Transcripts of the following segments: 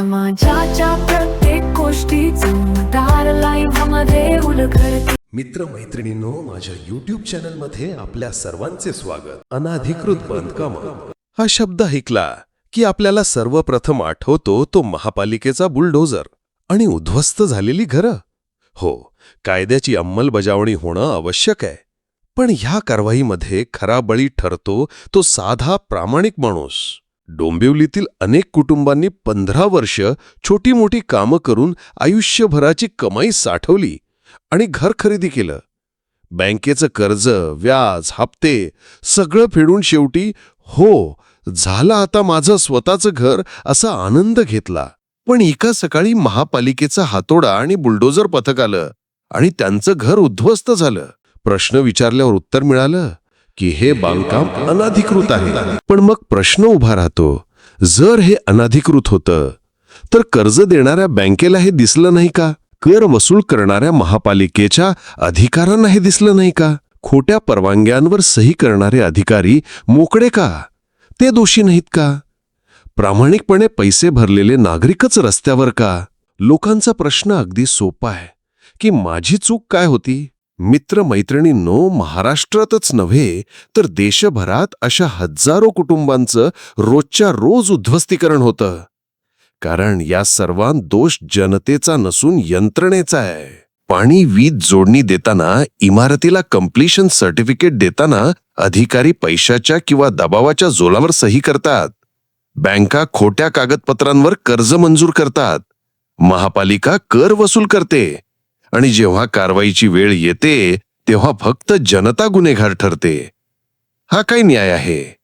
समाजाच्या प्रत्येक गोष्टी चमदार लाईव्हमध्ये उलगडते. मित्र मैत्रिणींनो माझ्या युट्यूब चॅनलमध्ये आपल्या सर्वांचे स्वागत. अनाधिकृत बांधकाम. हा शब्द ऐकला की आपल्याला सर्वप्रथम आठवतो तो महापालिकेचा बुलडोझर आणि उद्ध्वस्त झालेली घरं. हो कायद्याची अंमलबजावणी होणं आवश्यक आहे पण ह्या कारवाईमध्ये खरा बळी ठरतो तो साधा प्रामाणिक माणूस. डोंबिवलीतील अनेक कुटुंबांनी पंधरा वर्ष छोटी मोठी कामं करून आयुष्यभराची कमाई साठवली आणि घर खरेदी केलं. बँकेचं कर्ज व्याज हप्ते सगळं फेडून शेवटी हो झालं आता माझं स्वतःचं घर असा आनंद घेतला. पण एका सकाळी महापालिकेचा हातोडा आणि बुलडोजर पथक आलं आणि त्यांचं घर उद्ध्वस्त झालं. प्रश्न विचारल्यावर उत्तर मिळालं. की हे बांधकाम अनाधिकृत आहे. पण मग प्रश्न उभा राहतो जर हे अनाधिकृत होतं तर कर्ज देणाऱ्या बँकेला हे दिसलं नाही का? कर वसूल करणाऱ्या महापालिकेच्या अधिकाऱ्यांना हे दिसलं नाही का? खोट्या परवानग्यांवर सही करणारे अधिकारी मोकळे का? ते दोषी नाहीत का? प्रामाणिकपणे पैसे भरलेले नागरिकच रस्त्यावर का? लोकांचा प्रश्न अगदी सोपा आहे की माझी चूक काय होती? मित्रमैत्रिणींनो महाराष्ट्रातच नव्हे तर देशभरात अशा हजारो कुटुंबांचं रोजच्या रोज उद्ध्वस्तीकरण होतं. कारण या सर्वांत दोष जनतेचा नसून यंत्रणेचा आहे. पाणी वीज जोडणी देताना इमारतीला कम्प्लिशन सर्टिफिकेट देताना अधिकारी पैशाच्या किंवा दबावाच्या जोलावर सही करतात. बँका खोट्या कागदपत्रांवर कर्ज मंजूर करतात. महापालिका कर वसूल करते. आणि जेव्हा कारवाईची वेळ येते तेव्हा फक्त जनता गुन्हेगार ठरते. हा काय न्याय आहे?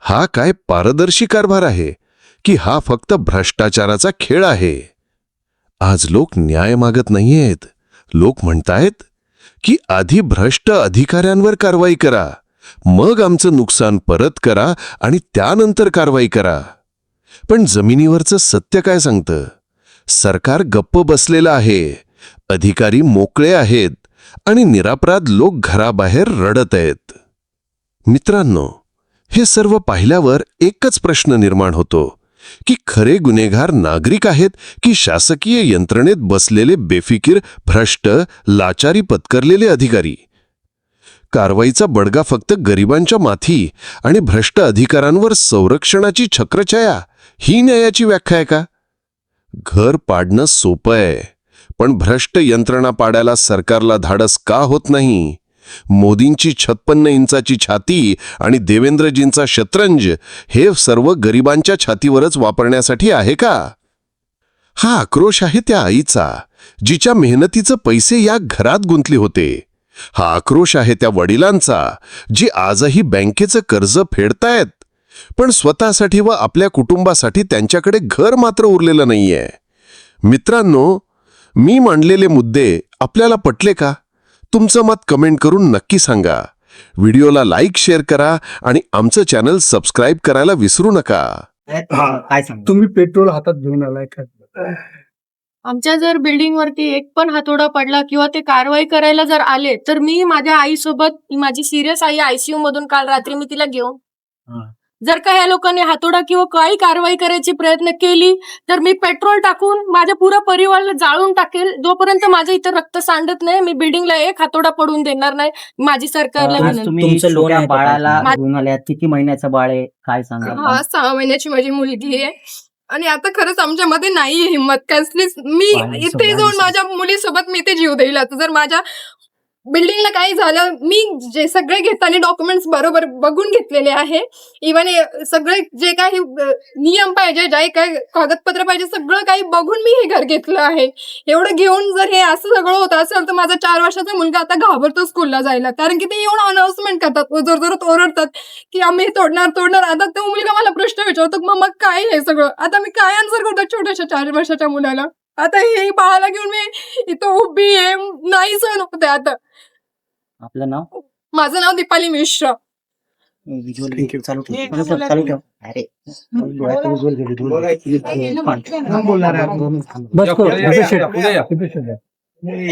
हा काय पारदर्शी कारभार आहे? की हा फक्त भ्रष्टाचाराचा खेळ आहे? आज लोक न्याय मागत नाहीयेत. लोक म्हणतायत की आधी भ्रष्ट अधिकाऱ्यांवर कारवाई करा मग आमचं नुकसान परत करा आणि त्यानंतर कारवाई करा. पण जमिनीवरचं सत्य काय सांगतं? सरकार गप्प बसलेलं आहे. अधिकारी मोकळे आहेत आणि निरापराध लोक घराबाहेर रडत आहेत. मित्रांनो हे सर्व पाहिल्यावर एकच प्रश्न निर्माण होतो की खरे गुन्हेगार नागरिक आहेत की शासकीय यंत्रणेत बसलेले बेफिकीर भ्रष्ट लाचारी पत्करलेले अधिकारी? कारवाईचा बडगा फक्त गरिबांच्या माथी आणि भ्रष्ट अधिकारांवर संरक्षणाची छक्रछाया ही न्यायाची व्याख्या आहे का? घर पाडणं सोपं आहे. पण भ्रष्ट यंत्रणा पाडायला सरकारला धाडस का होत नाही? मोदींची छप्पन्न इंचाची छाती आणि देवेंद्रजींचा शतरंज हे सर्व गरिबांच्या छातीवरच वापरण्यासाठी आहे का? हा आक्रोश आहे त्या आईचा जिच्या मेहनतीचं पैसे या घरात गुंतले होते. हा आक्रोश आहे त्या वडिलांचा जे आजही बँकेचं कर्ज फेडतायत. पण स्वतःसाठी व आपल्या कुटुंबासाठी त्यांच्याकडे घर मात्र उरलेलं नाहीये. मित्रांनो मी मांडलेले मुद्दे आपल्याला पटले का तुमचं मत कमेंट करून नक्की सांगा व्हिडिओला लाईक शेअर करा आणि आमचं चॅनल सबस्क्राईब करायला विसरू नका हा. काय सांग तुम्ही पेट्रोल हातात घेऊन आलाय का आमच्या जर बिल्डिंग वरती एक पण हातोडा पडला किंवा ते कारवाई करायला जर आले तर मी माझ्या आईसोबत माझी सिरियस आई आयसीयू मधून काल रात्री मी तिला घेऊन. जर का ह्या लोकांनी हातोडा किंवा काही कारवाई करायची प्रयत्न केली तर मी पेट्रोल टाकून माझ्या पुरा परिवाराला जाळून टाकेल. जोपर्यंत माझं इथं रक्त सांडत नाही मी बिल्डिंगला एक हातोडा पडून देणार नाही माझी सरकारला आज विनंती. तुम्ही तुमचं लोन छोट्या आहे का? बाळाला मा- घेऊन आल्यात किती महिन्याचं बाळ आहे? काय सांगा? हा सहा महिन्याची माझी मुलगी आहे. आणि आता खरंच आमच्यामध्ये नाहीये हिंमत. कसलीच मी इथे जाऊन. माझ्या मुलीसोबत मी ते जीव देईल. आता जर माझ्या बिल्डिंगला काही झालं मी जे सगळे घेताना डॉक्युमेंट्स बरोबर बघून घेतलेले आहे. इव्हन सगळे जे काही नियम पाहिजे जे काही कागदपत्र पाहिजे सगळं काही बघून मी हे घर घेतलं आहे. एवढं घेऊन जर हे असं सगळं होत असेल तर माझा चार वर्षाचा मुलगा आता घाबरतो स्कूलला जायला. कारण की ते येऊन अनाउन्समेंट करतात जोर जोरात ओरडतात की आम्ही हे तोडणार तोडणार. आता तो मुलगा मला प्रश्न विचारतो मग मग काय हे सगळं? आता मी काय आन्सर करतो छोट्याशा चार वर्षाच्या मुलाला. आता हे बाळाला घेऊन मी इथं उभी आहे नाही सहन होते आता आपलं नाव माझं नाव दीपाली मिश्रा. चालू ठेव एक चालू ठेव, चालू ठेव अरे डोळ्यात उजवल गेली, डोळ्यात. हा, बोलणार आहे आपण. बस करू, उद्या शेट, उद्या या. उद्या शेट आहे.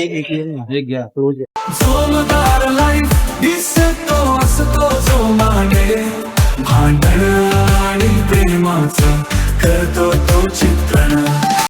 एक- एक- एक- एक घ्या रोज जोमदार लाईफ